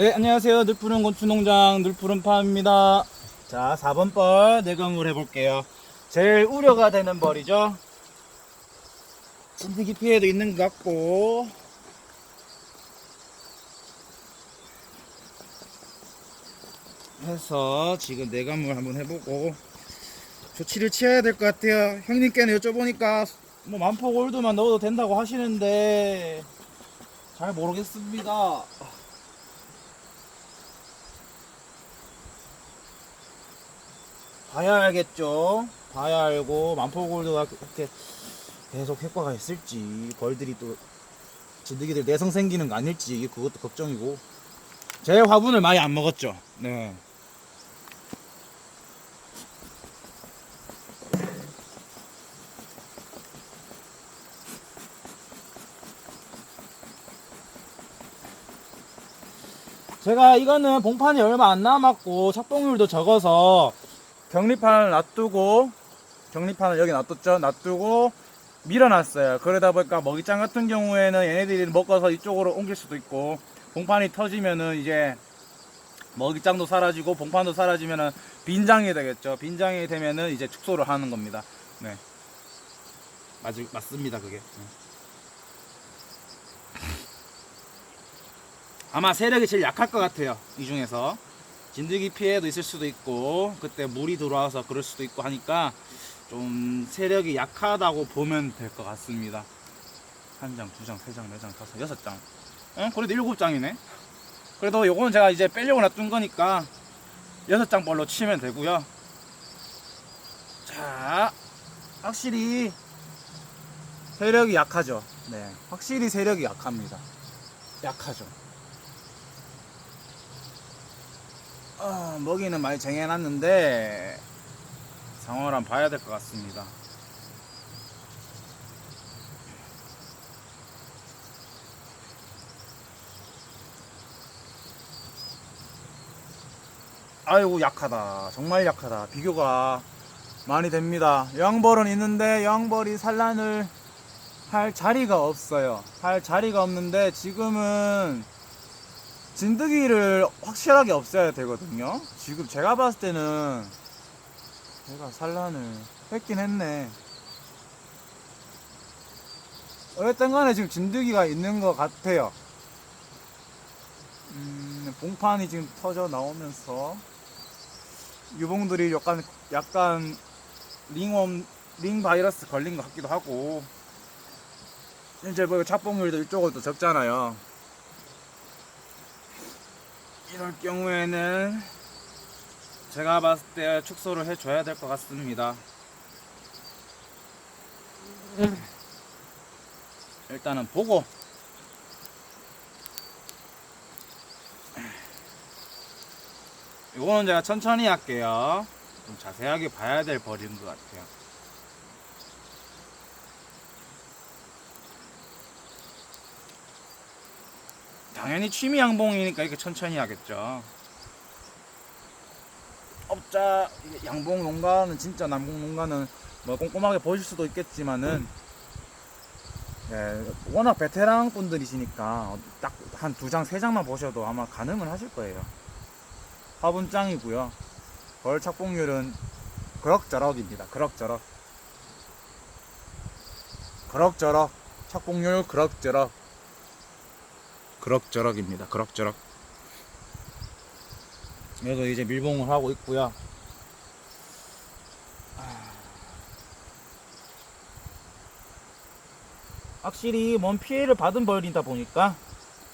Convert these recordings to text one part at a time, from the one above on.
네, 안녕하세요. 늘푸른 곤충농장 늘푸른파입니다. 자, 4번 벌 내강을 해볼게요. 제일 우려가 되는 벌이죠. 진드기 피해도 있는 것 같고. 해서 지금 내감을 한번 해보고 조치를 취해야 될 것 같아요. 형님께는 여쭤보니까 뭐 만포 골드만 넣어도 된다고 하시는데 잘 모르겠습니다. 봐야 알겠죠. 봐야 알고 만포골드가 그렇게 계속 효과가 있을지 벌들이 또 진드기들 내성 생기는 거 아닐지 그것도 걱정이고 제 화분을 많이 안 먹었죠. 네. 제가 이거는 봉판이 얼마 안 남았고 착봉률도 적어서 격리판을 놔두고 격리판을 여기 놔뒀죠? 놔두고 밀어놨어요. 그러다 보니까 먹이장 같은 경우에는 얘네들이 먹어서 이쪽으로 옮길 수도 있고 봉판이 터지면은 이제 먹이장도 사라지고 봉판도 사라지면은 빈장이 되겠죠. 빈장이 되면은 이제 축소를 하는 겁니다. 네. 맞, 맞습니다 그게. 네. 아마 세력이 제일 약할 것 같아요 이 중에서 진드기 피해도 있을 수도 있고 그때 물이 들어와서 그럴 수도 있고 하니까 좀 세력이 약하다고 보면 될 것 같습니다. 한 장, 두 장, 세 장, 네 장, 다섯, 여섯 장. 어? 그래도 일곱 장이네. 그래도 요거는 제가 이제 빼려고 놔둔 거니까 여섯 장 벌로 치면 되고요. 자, 확실히 세력이 약하죠. 네, 확실히 세력이 약합니다. 약하죠. 아, 먹이는 많이 정해놨는데 상황을 한번 봐야 될 것 같습니다. 아이고 약하다. 정말 약하다. 비교가 많이 됩니다. 여왕벌은 있는데 여왕벌이 산란을 할 자리가 없어요. 할 자리가 없는데 지금은 진드기를 확실하게 없애야 되거든요. 지금 제가 봤을 때는 제가 산란을 했긴 했네. 어쨌든 간에 지금 진드기가 있는 것 같아요. 음, 봉판이 지금 터져 나오면서 유봉들이 약간, 약간 링웜, 링 바이러스 걸린 것 같기도 하고 이제 뭐 착봉률도 이쪽으로 또 적잖아요. 이럴 경우에는 제가 봤을 때 축소를 해줘야 될 것 같습니다. 일단은 보고 이거는 제가 천천히 할게요. 좀 자세하게 봐야 될 벌인 것 같아요. 당연히 취미 양봉이니까 이렇게 천천히 하겠죠. 업자 이게 양봉 농가는 진짜 남봉 농가는 뭐 꼼꼼하게 보실 수도 있겠지만은 예, 워낙 베테랑 분들이시니까 딱 한 두 장, 세 장만 보셔도 아마 가능은 하실 거예요. 화분 짱이고요. 벌 착봉률은 그럭저럭입니다. 그럭저럭. 그럭저럭. 착봉률 그럭저럭. 그럭저럭입니다. 그럭저럭. 그래서 이제 밀봉을 하고 있고요. 확실히 뭔 피해를 받은 벌이다 보니까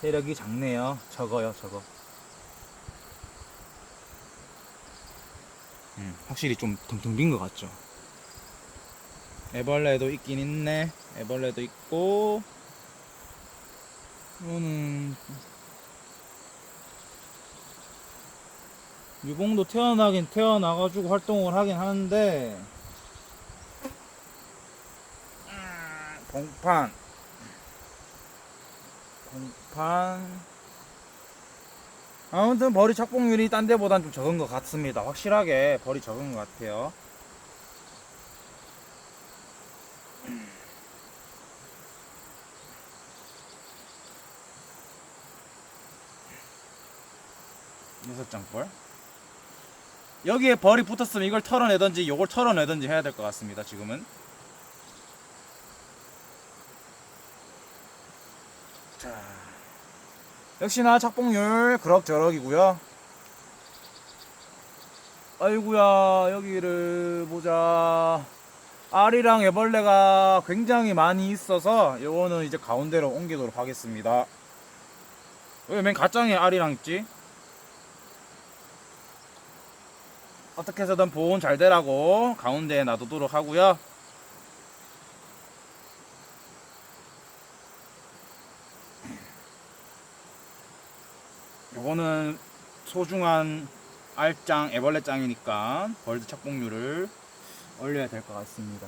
세력이 작네요. 적어요, 적어. 음, 확실히 좀 텅텅 빈 것 같죠. 애벌레도 있긴 있네. 애벌레도 있고, 이거는 유봉도 태어나긴 태어나가지고 활동을 하긴 하는데 음, 봉판. 봉판. 아무튼 벌이 착봉률이 딴 데보단 좀 적은 것 같습니다. 확실하게 벌이 적은 것 같아요 벌. 여기에 벌이 붙었으면 이걸 털어내든지 이걸 털어내든지 해야 될 것 같습니다. 지금은. 자, 역시나 착봉률 그럭저럭이고요. 아이구야 여기를 보자. 알이랑 애벌레가 굉장히 많이 있어서 요거는 이제 가운데로 옮기도록 하겠습니다. 왜 맨 가장에 알이랑 있지? 어떻게 해서든 보온 잘 되라고 가운데에 놔두도록 하고요. 요거는 소중한 알장, 애벌레장이니까 벌드 착봉률을 올려야 될 것 같습니다.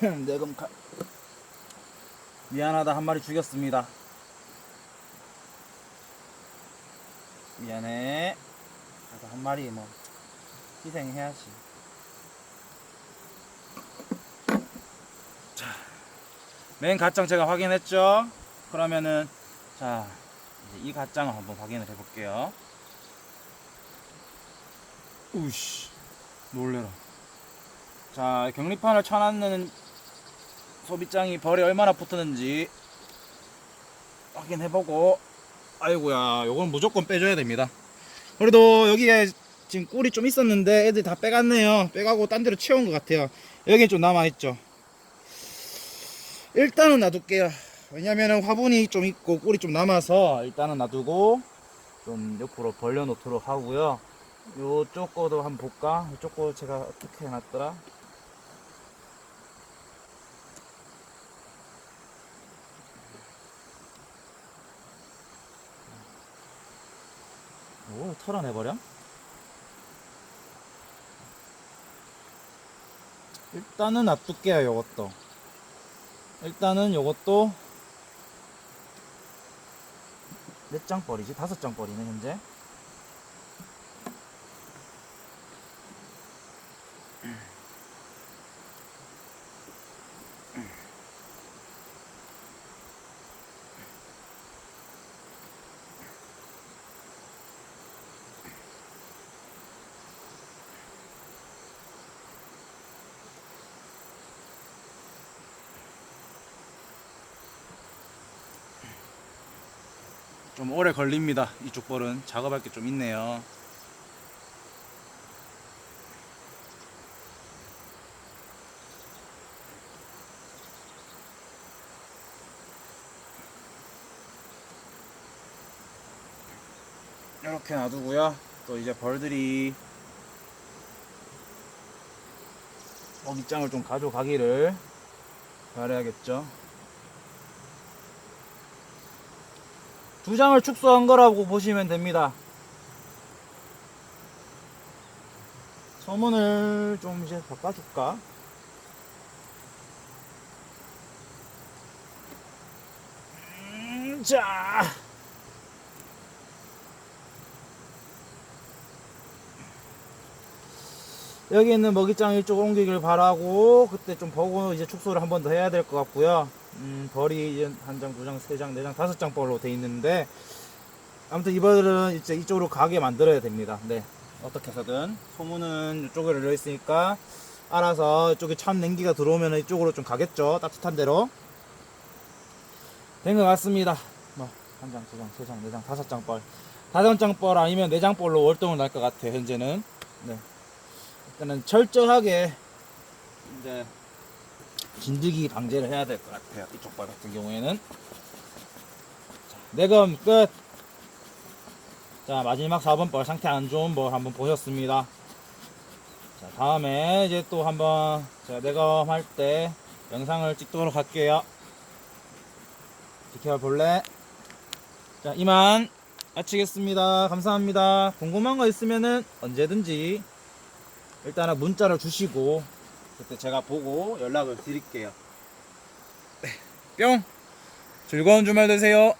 내금 가... 미안하다 한 마리 죽였습니다. 미안해. 그래도 한 마리 뭐 희생해야지. 자, 맨 갓장 제가 확인했죠? 그러면은 자이 갓장을 한번 확인을 해볼게요. 우씨 놀래라. 자 격리판을 쳐놨는 소비장이 벌이 얼마나 붙었는지 확인해보고. 아이고야 요건 무조건 빼줘야 됩니다. 그래도 여기에 지금 꿀이 좀 있었는데 애들 다 빼갔네요. 빼가고 딴 데로 채운 것 같아요. 여긴 좀 남아있죠. 일단은 놔둘게요. 왜냐면은 화분이 좀 있고 꿀이 좀 남아서 일단은 놔두고 좀 옆으로 벌려놓도록 하고요. 요쪽 거도 한번 볼까? 이쪽 거 제가 어떻게 해놨더라 오, 털어내버려? 일단은 놔둘게요, 요것도. 일단은 요것도 몇 장 벌이지? 다섯 장 벌이네, 현재. 좀 오래 걸립니다. 이쪽 벌은 작업할 게 좀 있네요. 이렇게 놔두고요. 또 이제 벌들이 먹이장을 좀 가져가기를 바라야겠죠. 두 장을 축소한 거라고 보시면 됩니다. 서문을 좀 이제 바꿔줄까? 음, 자. 여기 있는 먹이장 이쪽 옮기길 바라고 그때 좀 보고 이제 축소를 한 번 더 해야 될 것 같고요. 음, 벌이 한 장, 두 장, 세 장, 네 장, 다섯 장 벌로 돼 있는데 아무튼 이벌은 이제 이쪽으로 가게 만들어야 됩니다. 네. 어떻게 해서든 소문은 이쪽에 열려 있으니까 알아서 이쪽에 찬 냉기가 들어오면 이쪽으로 좀 가겠죠. 따뜻한 데로. 된 것 같습니다. 뭐, 한 장, 두 장, 세 장, 네 장, 다섯 장 벌. 다섯 장 벌 아니면 네 장 벌로 월동을 날 것 같아요, 현재는. 네. 일단은 철저하게 이제 진드기 방제를 해야 될 것 같아요. 이쪽 벌 같은 경우에는. 자, 내검 끝. 자, 마지막 4번 벌 상태 안 좋은 벌 한번 보셨습니다. 자, 다음에 이제 또 한번 제가 내검 할 때 영상을 찍도록 할게요. 지켜볼래? 자, 이만 마치겠습니다. 감사합니다. 궁금한 거 있으면은 언제든지 일단은 문자를 주시고 그때 제가 보고 연락을 드릴게요. 네, 뿅! 즐거운 주말 되세요.